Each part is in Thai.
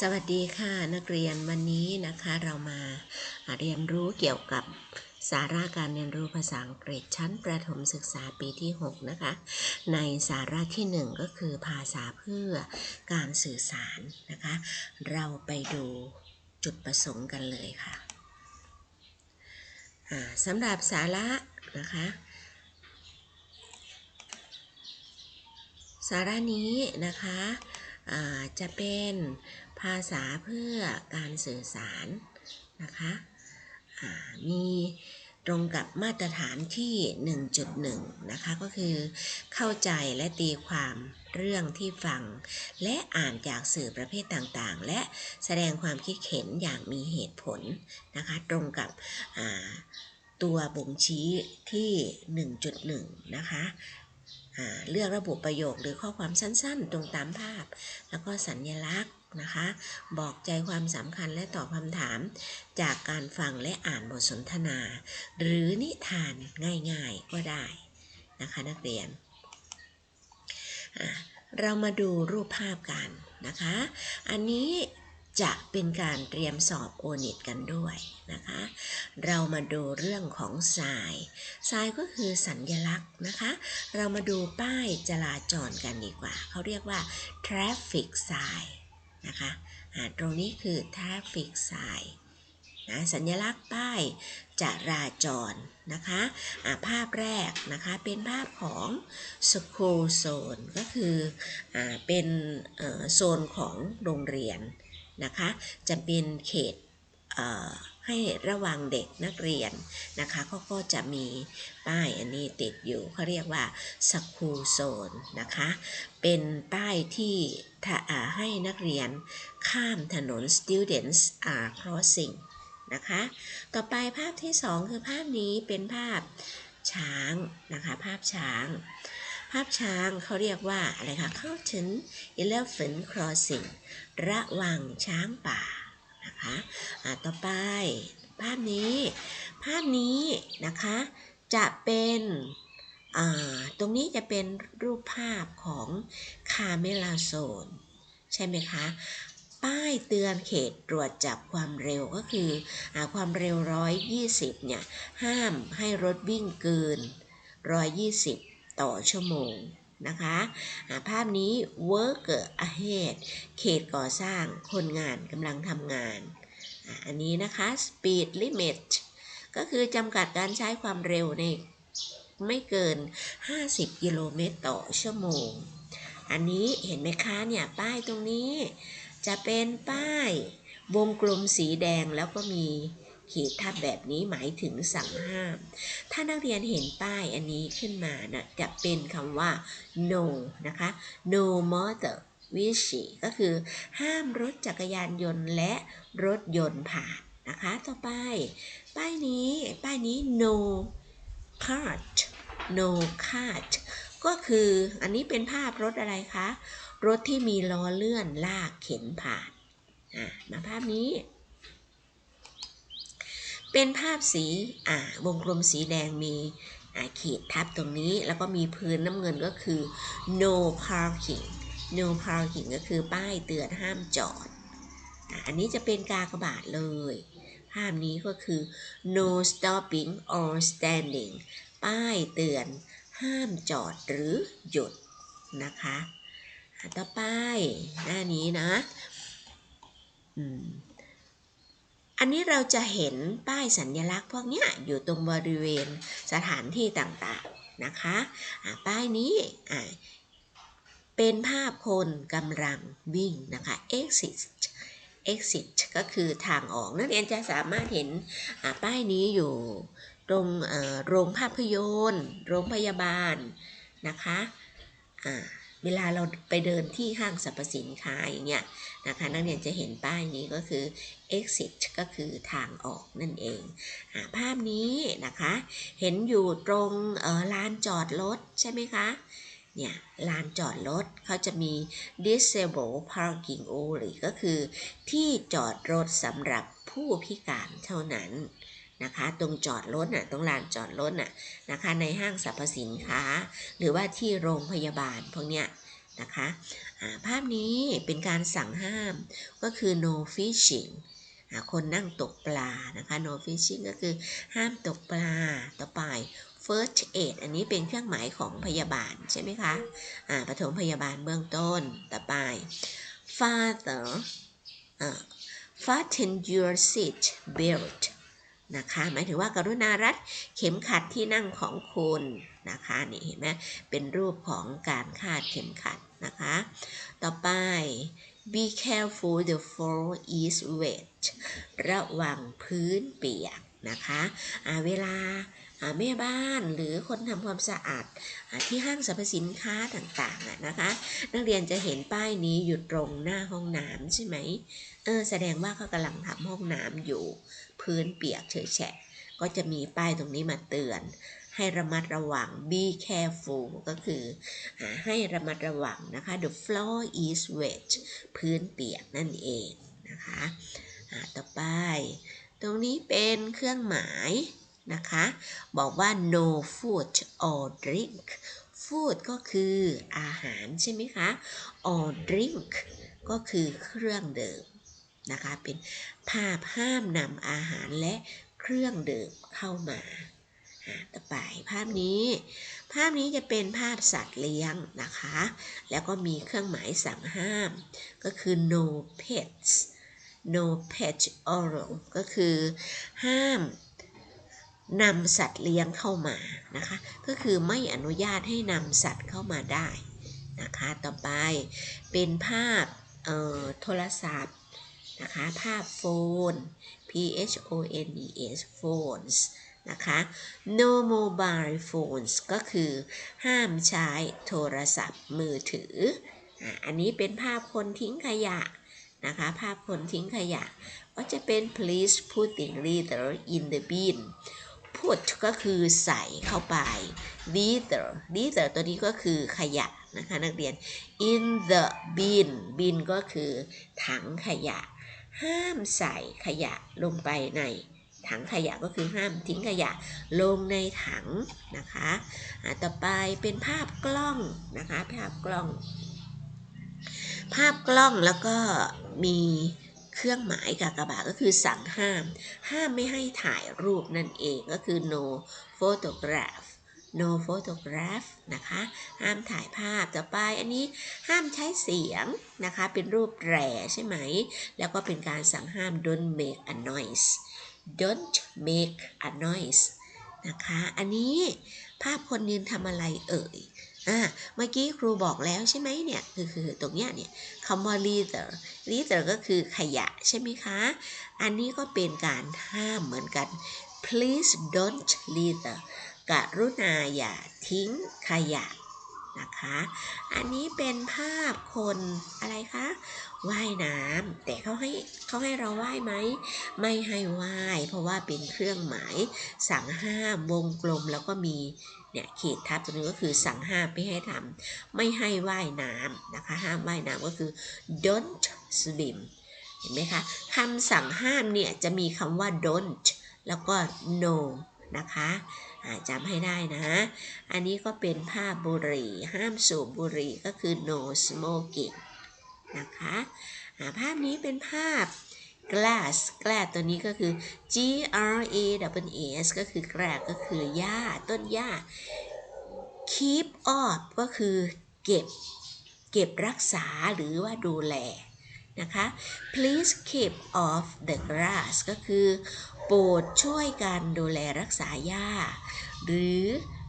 สวัสดีค่ะนักเรียนวันนี้นะคะเรามาเรียนรู้เกี่ยวกับสาระการเรียนรู้ภาษาอังกฤษชั้นประถมศึกษาปีที่ 6 นะคะ ในสาระที่ 1 ก็คือภาษาเพื่อการสื่อสารนะคะ เราไปดูจุดประสงค์กันเลยค่ะสำหรับสาระนะคะสาระนี้นะคะ จะเป็นภาษาเพื่อการสื่อสารนะคะมีตรงกับมาตรฐานที่ 1.1 นะคะ ก็คือเข้าใจและตีความเรื่องที่ฟัง และอ่านจากสื่อประเภทต่างๆ และแสดงความคิดเห็นอย่างมีเหตุผลนะคะ ตรงกับตัวบ่งชี้ที่ 1.1 นะคะ เลือกระบุประโยคหรือข้อความสั้นๆ ตรงตามภาพ แล้วก็สัญลักษณ์นะคะ บอกใจความสำคัญและตอบคำถาม จากการฟังและอ่านบทสนทนา หรือนิทานง่ายๆก็ได้นะคะนักเรียน เรามาดูรูปภาพกันนะคะ อันนี้ จะเป็นการเตรียมสอบโอนิตกันด้วยนะคะ เรามาดูเรื่องของทรายทรายก็คือสัญญลักษณ์นะคะ เรามาดูป้ายจราจรกันดีกว่า เขาเรียกว่า traffic sign นะคะอ่าตรงนี้คือ traffic sign นะสัญลักษณ์ป้ายจราจรนะคะอ่าภาพแรกนะคะเป็นภาพของ school zone ก็คืออ่าเป็นเอ่อโซนของโรงเรียน นะคะ จะเป็นเขตเให้ระวังเด็กนักเรียนนะคะเขาก็จะมีป้ายอันนี้ติดอยู่เขาเรียกว่า school zone นะคะ เป็นป้ายที่ให้นักเรียนข้ามถนน students are crossing นะคะ ต่อไปภาพที่ 2 คือภาพนี้เป็นภาพช้างนะคะ ภาพช้างาพช้างเขาเรียกว่าอะไรคะเข้าถึง elephant crossing ระวังช้างป่านะคะอ่าต่อไปภาพนี้ ภาพนี้นะคะ จะเป็นตรงนี้จะเป็นรูปภาพของคาเมลาโซน ใช่ไหมคะ ป้ายเตือนเขตตรวจจับความเร็วก็คืออความเร็ว 120 เนี่ย ห้ามให้รถวิ่งเกิน 120 ต่อชั่วโมงนะคะภาพนี้ worker ahead เขตก่อสร้างคนงานกำลังทำงาน อันนี้นะคะ speed limit ก็คือจำกัดการใช้ความเร็วในไม่เกิน 50 กิโลเมตรต่อชั่วโมง อันนี้เห็นไหมคะเนี่ยป้ายตรงนี้ จะเป็นป้ายวงกลมสีแดงแล้วก็มี ขีดทับแบบนี้หมายถึงสั่งห้าม ถ้านักเรียนเห็นป้ายอันนี้ขึ้นมานะจะเป็นคำว่า no นะคะ no motor vehicle ก็คือห้ามรถจักรยานยนต์และรถยนต์ผ่านนะคะ ต่อไป ป้ายนี้ป้ายนี้ no cart no cart ก็คืออันนี้เป็นภาพรถอะไรคะ รถที่มีล้อเลื่อนลากเข็นผ่าน อะ มาภาพนี้ เป็นภาพสีอ่าวงกลมสีแดงมีขีดทับตรงนี้แล้วก็มีพื้นน้ำเงินก็คือ no parking no parking ก็คือป้ายเตือนห้ามจอด อันนี้จะเป็นกากบาทเลย ภาพนี้ก็คือ no stopping or standing ป้ายเตือนห้ามจอดหรือหยุดนะคะอะต่อไปหน้านี้นะ อืม อันนี้เราจะเห็นป้ายสัญลักษณ์พวกนี้อยู่ตรงบริเวณสถานที่ต่างๆนะคะะป้ายนี้เป็นภาพคนกำลังวิ่งนะคะ exit exit ก็คือทางออกนักเรียนจะสามารถเห็นป้ายนี้อยู่ตรงโรงภาพยนตร์ โรงพยาบาลนะคะ เวลาเราไปเดินที่ห้างสรรพสินค้าอย่างเงี้ยนะคะนักเรียนจะเห็นป้ายนี้ก็คือ exit ก็คือทางออกนั่นเองอภาพนี้นะคะ เห็นอยู่ตรงลานจอดรถใช่ไหมคะเนี่ยลานจอดรถเขาจะมี disable parking only ก็คือที่จอดรถสำหรับผู้พิการเท่านั้น นะคะ ตรงจอดรถน่ะตรงลานจอดรถน่ะนะคะ ในห้างสรรพสินค้า หรือว่าที่โรงพยาบาลพวกเนี้ยนะคะภาพนี้เป็นการสั่งห้ามก็คือ no fishing คนนั่งตกปลานะคะ no fishing ก็คือห้ามตกปลาต่อไป first aid อันนี้เป็นเครื่องหมายของพยาบาลใช่ไหมคะอ่าปฐมพยาบาลเบื้องต้นต่อไป father fasten your seat belt นะคะหมายถึงว่ากรุณารัดเข็มขัดที่นั่งของคุณนะคะนี่เห็นไหมเป็นรูปของการคาดเข็มขัดนะคะ ต่อไป be careful the floor is wet ระวังพื้นเปียกนะคะอ่าเวลาแม่บ้านหรือคนทำความสะอาดอที่ห้างสรรพสินค้าต่างๆนะคะ นักเรียนจะเห็นป้ายนี้อยู่ตรงหน้าห้องน้ำใช่ไหมเออแสดงว่าเขากำลังทำห้องน้ำอยู่ พื้นเปียกเฉยแฉะ ก็จะมีป้ายตรงนี้มาเตือน ให้ระมัดระวัง be careful ก็คือให้ระมัดระวังนะคะ the floor is wet พื้นเปียกนั่นเองนะคะต่อไป ตรงนี้เป็นเครื่องหมายนะคะ บอกว่า no food or drink food ก็คืออาหารใช่ไหมคะ or drink ก็คือเครื่องดื่ม นะคะ เป็นภาพห้ามนำอาหารและเครื่องดื่มเข้ามาต่อไปภาพนี้ ภาพนี้จะเป็นภาพสัตว์เลี้ยงนะคะ แล้วก็มีเครื่องหมายสั่งห้าม ก็คือ no pets no pet oral ก็คือห้ามนำสัตว์เลี้ยงเข้ามานะคะ ก็คือไม่อนุญาตให้นำสัตว์เข้ามาได้นะคะ ต่อไปเป็นภาพโทรศัพท์ นะคะ ภาพโฟน P H O N E S phones นะคะ no mobile phones ก็คือห้ามใช้โทรศัพท์มือถือ อันนี้เป็นภาพคนทิ้งขยะนะคะ ภาพคนทิ้งขยะ ก็จะเป็น please putting litter in the bin put ก็คือใส่เข้าไป litter litter ตัวนี้ก็คือขยะนะคะนักเรียน in the bin bin ก็คือถังขยะ ห้ามใส่ขยะลงไปในถังขยะก็คือห้ามทิ้งขยะลงในถังนะคะต่อไปเป็นภาพกล้องนะคะภาพกล้อง ภาพกล้องแล้วก็มีเครื่องหมายกากบาทก็คือสั่งห้าม ห้ามไม่ให้ถ่ายรูปนั่นเองก็คือ no photograph no photograph นะคะ ห้ามถ่ายภาพต่อไปอันนี้ห้ามใช้เสียงนะคะ เป็นรูปแรใช่ไหม แล้วก็เป็นการสั่งห้าม don't make a noise don't make a noise นะคะ อันนี้ภาพคนยืนทำอะไรเอ่ยอ่าเมื่อกี้ครูบอกแล้วใช่ไหมเนี่ย คือคือตรงเนี้ยเนี่ยคำว่า litter litter ก็คือขยะใช่ไหมคะ อันนี้ก็เป็นการห้ามเหมือนกัน please don't litter กรุณาอย่าทิ้งขยะนะคะ อันนี้เป็นภาพคนอะไรคะว่ายน้ำแต่เขาให้เขาให้เราว่ายไหม ไม่ให้ว่าย เพราะว่าเป็นเครื่องหมายสั่งห้ามวงกลมแล้วก็มีเนี่ยขีดทับตรงนี้ก็คือสั่งห้ามไม่ให้ทำไม่ให้ว่ายน้ำนะคะ ห้ามว่ายน้ำก็คือ don't swim เห็นไหมคะคำสั่งห้ามเนี่ยจะมีคำว่า don't แล้วก็ no นะคะอ่าจำให้ได้นะ อันนี้ก็เป็นภาพบุหรี่ ห้ามสูบบุหรี่ก็คือ no smoking นะคะภาพนี้เป็นภาพ glass glass ตัวนี้ก็คือ G R A W S ก็คือ glass ก็คือหญ้าต้นหญ้า keep off ก็คือเก็บ เก็บรักษาหรือว่าดูแล นะคะ please keep off the grass ก็คือโปรดช่วยกันดูแลรักษาหญ้า หรือ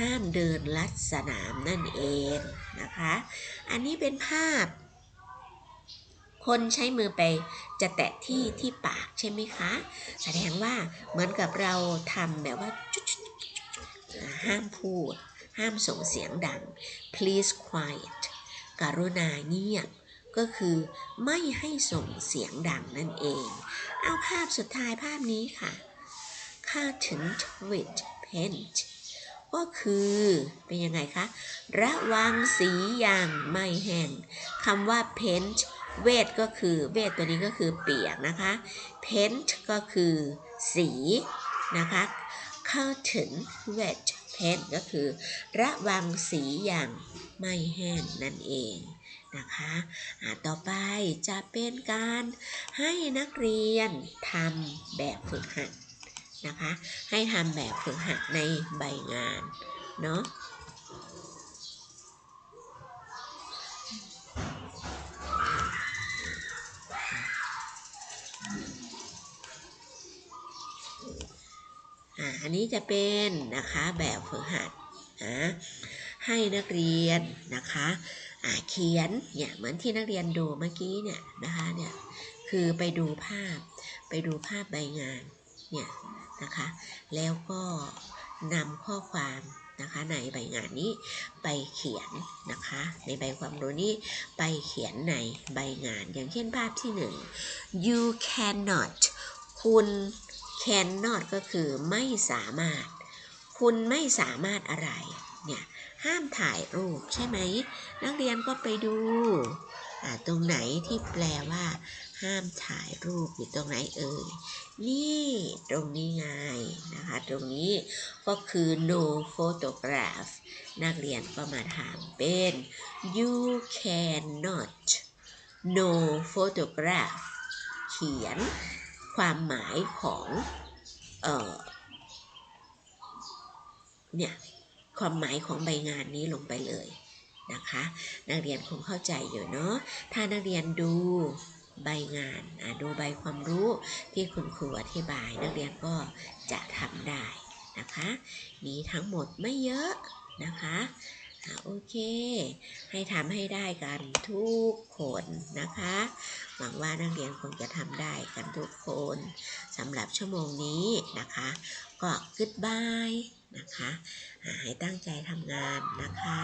ห้ามเดินลัดสนามนั่นเองนะคะ อันนี้เป็นภาพ คนใช้มือไปจะแตะที่ที่ปากใช่ไหมคะ แสดงว่าเหมือนกับเราทำแบบว่าจุ๊ดๆอ่าห้ามพูด ห้ามส่งเสียงดัง please quiet กรุณาเงียบ ก็คือไม่ให้ส่งเสียงดังนั่นเอง เอาภาพสุดท้ายภาพนี้ค่ะ curtain with paint ก็คือเป็นยังไงคะ ระวังสีอย่างไม่แห้งคำว่า paint เวทก็คือเวทตัวนี้ก็คือเปียกนะคะ paint ก็คือสีนะคะ curtain wet paint ก็คือ ระวังสีอย่างไม่แห้งนั่นเอง นะคะต่อไปจะเป็นการให้นักเรียนทำแบบฝึกหัดนะคะ ให้ทำแบบฝึกหัดในใบงานเนาะอันนี้จะเป็นนะคะแบบฝึกหัดนะให้นักเรียนนะคะ เขียนเนี่ยเหมือนที่นักเรียนดูเมื่อกี้เนี่ยนะคะเนี่ยคือไปดูภาพไปดูภาพใบงานเนี่ยนะคะแล้วก็นำข้อความนะคะในใบงานนี้ไปเขียนนะคะในใบความรู้นี้ไปเขียนในใบงานอย่างเช่นภาพที่หนึ่ง you cannot คุณ cannot ก็คือไม่สามารถ คุณไม่สามารถอะไร เนี่ยห้ามถ่ายรูปใช่ไหม นักเรียนก็ไปดูตรงไหนที่แปลว่า ห้ามถ่ายรูปอยู่ตรงไหนเอ่ย นี่ตรงนี้ไงนะคะ ตรงนี้ก็คือ no photograph นักเรียนก็มาถามเป็น you cannot no photograph เขียนความหมายของ เออเนี่ย ความหมายของใบงานนี้ลงไปเลยนะคะ นักเรียนคงเข้าใจอยู่เนาะถ้านักเรียนดูใบงานดูใบความรู้ที่คุณครูอธิบาย นักเรียนก็จะทำได้นะคะ มีทั้งหมดไม่เยอะนะคะอะโอเค ให้ทำให้ได้กันทุกคนนะคะ หวังว่านักเรียนคงจะทำได้กันทุกคนสำหรับชั่วโมงนี้นะคะ ก็ goodbye นะคะ ให้ตั้งใจทำงานนะคะ